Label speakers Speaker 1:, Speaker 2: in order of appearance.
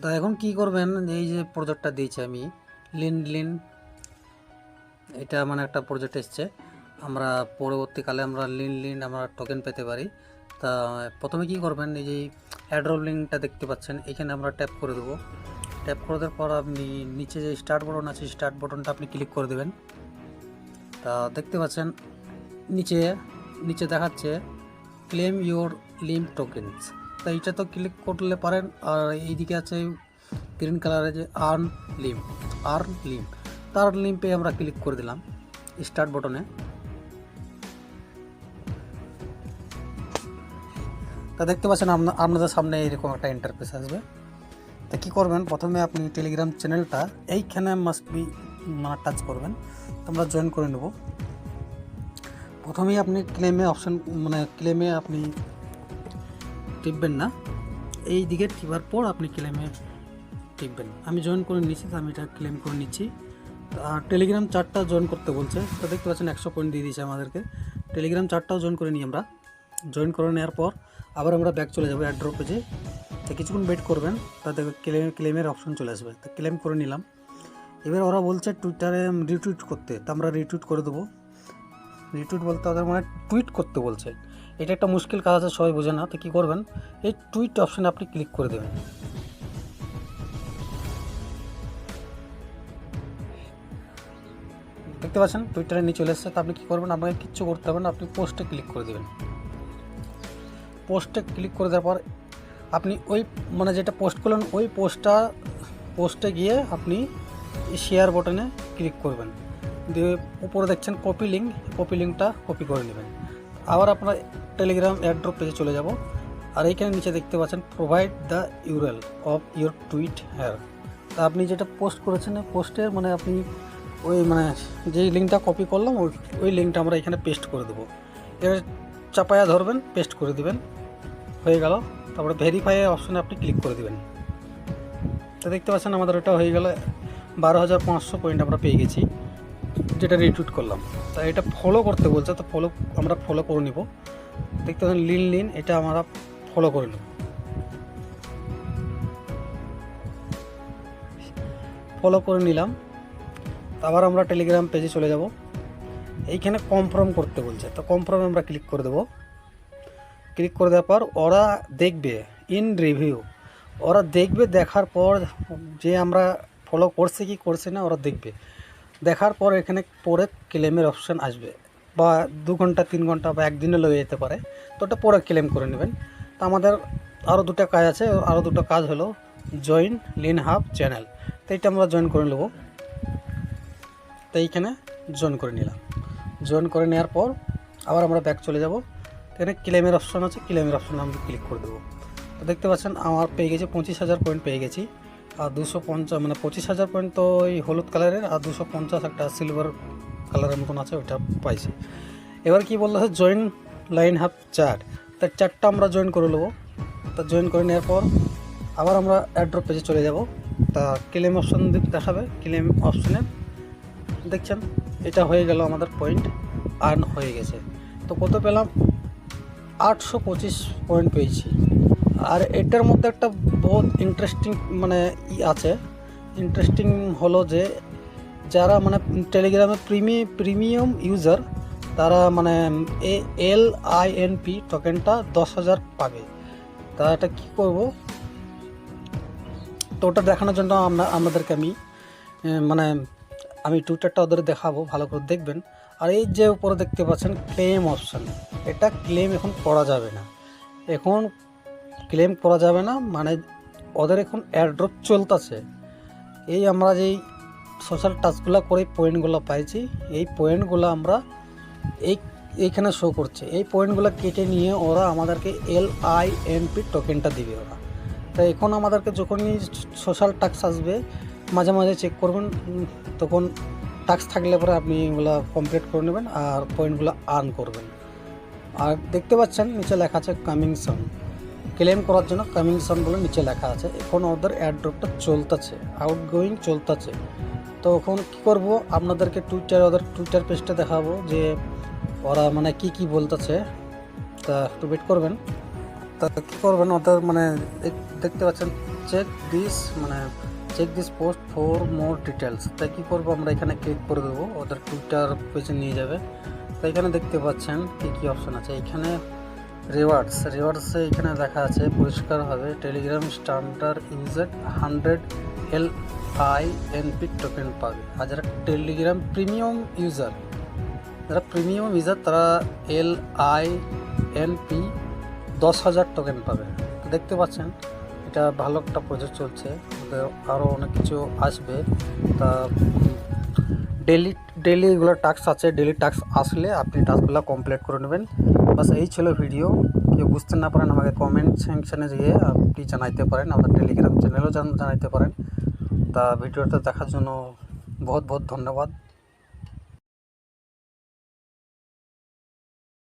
Speaker 1: তা এখন কি করবেন? এই যে প্রজেক্টটা দিয়েছি আমি লিন লিন এটা মানে একটা প্রজেক্ট এসছে। আমরা পরবর্তীকালে আমরা লিন লিন আমরা টোকেন পেতে পারি। তা প্রথমে কি করবেন? এই যে অ্যাড্রপ লিঙ্কটা দেখতে পাচ্ছেন, এখানে আমরা ট্যাপ করে দেবো। ট্যাপ করে দেওয়ার পর আপনি নিচে যে স্টার্ট বাটন আছে স্টার্ট বাটনটা আপনি ক্লিক করে দেবেন। তা দেখতে পাচ্ছেন, নিচে নিচে দেখাচ্ছে ক্লেম ইউর লিম টোকেনস তা এইটা তো ক্লিক করলে পারেন। আর এইদিকে আছে গ্রিন কালারে যে আর্ন লিম আর্ন লিম তার লিম্পে আমরা ক্লিক করে দিলাম স্টার্ট বটনে তা দেখতে পাচ্ছেন আপনা- আপনাদের সামনে এরকম একটা ইন্টারফেস আসবে। তা কী করবেন? প্রথমে আপনি টেলিগ্রাম চ্যানেলটা এইখানে মাস্ট বি মানে টাচ করবেন। তো আমরা জয়েন করে নেব। প্রথমেই আপনি ক্লেমে অপশন মানে ক্লেমে আপনি টিপবেন না। এই দিকে টিপার পর আপনি ক্লেমে টিপবেন। আমি জয়েন করে নিচ্ছি, তো আমি এটা ক্লেম করে নিচ্ছি। আর টেলিগ্রাম চার্টটা জয়েন করতে বলছে, তো দেখতে পাচ্ছেন একশো পয়েন্ট দিয়ে দিয়েছে আমাদেরকে। টেলিগ্রাম চার্টটাও জয়েন করে নিই আমরা। জয়েন করে নেওয়ার পর আবার আমরা ব্যাক চলে যাব অ্যাড্রপ পেজে তো কিছুক্ষণ ওয়েট করবেন, তাতে ক্লেম ক্লেমের অপশন চলে আসবে। তো ক্লেম করে নিলাম। এবার ওরা বলছে টুইটারে রিটুইট করতে, তো আমরা রিটুইট করে দেবো। রিটুইট বলতে ওদের মানে টুইট করতে বলছে। এটা একটা মুশকিল কাজ আছে, সবাই বোঝে না, তো কী করবেন? এই টুইট অপশানে আপনি ক্লিক করে দেবেন। দেখতে পাচ্ছেন টুইটারে নিয়ে চলে এসছে, তো আপনি কী করবেন? আপনাকে কিচ্ছু করতে হবে না, আপনি পোস্টে ক্লিক করে দেবেন। পোস্টে ক্লিক করে দেওয়ার পর আপনি ওই মানে যেটা পোস্ট করলেন, ওই পোস্টটা পোস্টে গিয়ে আপনি শেয়ার বটনে ক্লিক করবেন। দিয়ে উপরে দেখছেন কপি লিঙ্ক কপি লিঙ্কটা কপি করে নেবেন। আবার আপনার টেলিগ্রাম অ্যাড্রপ পেজে চলে যাব। আর এইখানে নিচে দেখতে পাচ্ছেন provide the URL of your tweet here তা আপনি যেটা পোস্ট করেছেন পোস্টের মানে আপনি ওই মানে যেই লিঙ্কটা কপি করলাম, ওই ওই লিঙ্কটা আমরা এখানে পেস্ট করে দেবো। এবার চাপায়া ধরবেন পেস্ট করে দিবেন। হয়ে গেল। তারপরে ভেরিফাই অপশানে আপনি ক্লিক করে দিবেন। তো দেখতে পাচ্ছেন, আমাদের ওটা হয়ে গেল বারো হাজার পাঁচশো পয়েন্ট আমরা পেয়ে গেছি। যেটা রিটুইট করলাম। তা এটা ফলো করতে বলছে, তো ফলো আমরা ফলো করে নিব। দেখতে পাচ্ছেন লিন লিন, এটা আমরা ফলো করে নেব। ফলো করে নিলাম। আবার আমরা টেলিগ্রাম পেজে চলে যাব। এইখানে কনফার্ম করতে বলছে। তো কনফার্মে আমরা ক্লিক করে দেবো। ক্লিক করে দেওয়ার পর ওরা দেখবে ইন রিভিউ ওরা দেখবে, দেখার পর যে আমরা ফলো করছে কি করছে না, ওরা দেখবে। দেখার পর এখানে পরে ক্লেমের অপশান আসবে। বা দু ঘণ্টা, তিন ঘণ্টা বা একদিনে লেগে যেতে পারে। তো ওটা পরে ক্লেম করে নেবেন। তো আমাদের আরও দুটো কাজ আছে আরও দুটো কাজ হলো জয়েন লিন হাব চ্যানেল তো এইটা আমরা জয়েন করে নেব। তো এইখানে জয়েন করে নিলাম। জয়েন করে নেওয়ার পর আবার আমরা ব্যাক চলে যাব। এখানে ক্লেমের অপশন আছে ক্লেমের অপশনে আমরা ক্লিক করে দেবো। তো দেখতে পাচ্ছেন, আমার পেয়ে গেছে পঁচিশ হাজার পয়েন্ট পেয়ে গেছি। আর দুশো পঞ্চাশ মানে পঁচিশ হাজার পয়েন্ট তো ওই হলুদ কালারের, আর দুশো পঞ্চাশ একটা সিলভার কালারের মতন আছে, ওইটা পাইছি। এবার কি বলল জয়েন লাইন হাফ চার্ট তার চারটা আমরা জয়েন করে নেব। তা জয়েন করে নেওয়ার পর আবার আমরা অ্যাড্রপ পেজে চলে যাব। তা ক্লেম অপশন দেখাবে ক্লেম অপশনে দেখছেন, এটা হয়ে গেল আমাদের পয়েন্ট আর্ন হয়ে গেছে। তো কত পেলাম? আটশো পঁচিশ পয়েন্ট পেয়েছি। আর এটার মধ্যে একটা বহুত ইন্টারেস্টিং মানে ই আছে। ইন্টারেস্টিং হলো যে, যারা মানে টেলিগ্রামে প্রিমি প্রিমিয়াম ইউজার তারা মানে A L I N P টোকেনটা দশ হাজার পাবে। তা এটা কী করব? তো ওটা দেখানোর জন্য আমরা, আমাদেরকে আমি মানে আমি টুইটারটা ওদের দেখাবো, ভালো করে দেখবেন। আর এই যে উপরে দেখতে পাচ্ছেন ক্লেম অপশান এটা ক্লেম এখন করা যাবে না। এখন ক্লেম করা যাবে না মানে ওদের এখন এয়ারড্রপ চলতেছে। এই আমরা যেই সোশ্যাল টাচগুলো করে পয়েন্টগুলো পাইছি, এই পয়েন্টগুলো আমরা এই, এইখানে শো করছে। এই পয়েন্টগুলো কেটে নিয়ে ওরা আমাদেরকে এল আই এন পি টোকেনটা দিবে ওরা। তো এখন আমাদেরকে যখনই সোশ্যাল টাক্স আসবে, মাঝে মাঝে চেক করবেন তখন টাক্স থাকলে পরে আপনি এগুলো কমপ্লিট করে নেবেন আর পয়েন্টগুলো আর্ন করবেন। আর দেখতে পাচ্ছেন, নিচে লেখা আছে কামিং সন ক্লেম করার জন্য কামিং সন বলে নিচে লেখা আছে। এখন ওদের অ্যাড্রপটা চলতেছে আউট গোয়িং চলতেছে। তো এখন কী করব? আপনাদেরকে টুইটার ওদের টুইটার পেজটা দেখাবো যে ওরা মানে কি কি বলতেছে। তা একটু ওয়েট করবেন। তা কী করবেন? ওদের মানে দেখতে পাচ্ছেন চেক দিস মানে check this post for more details তাই কী করব? আমরা এখানে ক্লিক করে দেবো, ওদের টুইটার পেজে নিয়ে যাবে। তো এখানে দেখতে পাচ্ছেন কী কী অপশন আছে। এখানে রিওয়ার্ডস রিওয়ার্ডসে এখানে দেখা আছে পরিষ্কারভাবে Telegram standard user hundred L I NP token পাবে। আর যারা টেলিগ্রাম প্রিমিয়াম ইউজার যারা প্রিমিয়াম ইউজার তারা এল আই এন পি দশ হাজার টোকেন পাবে। দেখতে পাচ্ছেন, এটা ভালো একটা প্রজেক্ট চলছে। আরও অনেক কিছু আসবে। তা ডেলি ডেলি এগুলো টাস্ক আছে ডেলি টাস্ক আসলে আপনি টাস্কগুলো কমপ্লিট করে নেবেন। বাস এই ছিল ভিডিও কেউ বুঝতে না পারেন আমাকে কমেন্ট সেকশানে গিয়ে আপনি জানাইতে পারেন। আমাদের টেলিগ্রাম চ্যানেলও জানাইতে পারেন। তা ভিডিওটা দেখার জন্য বহুত বহুত ধন্যবাদ।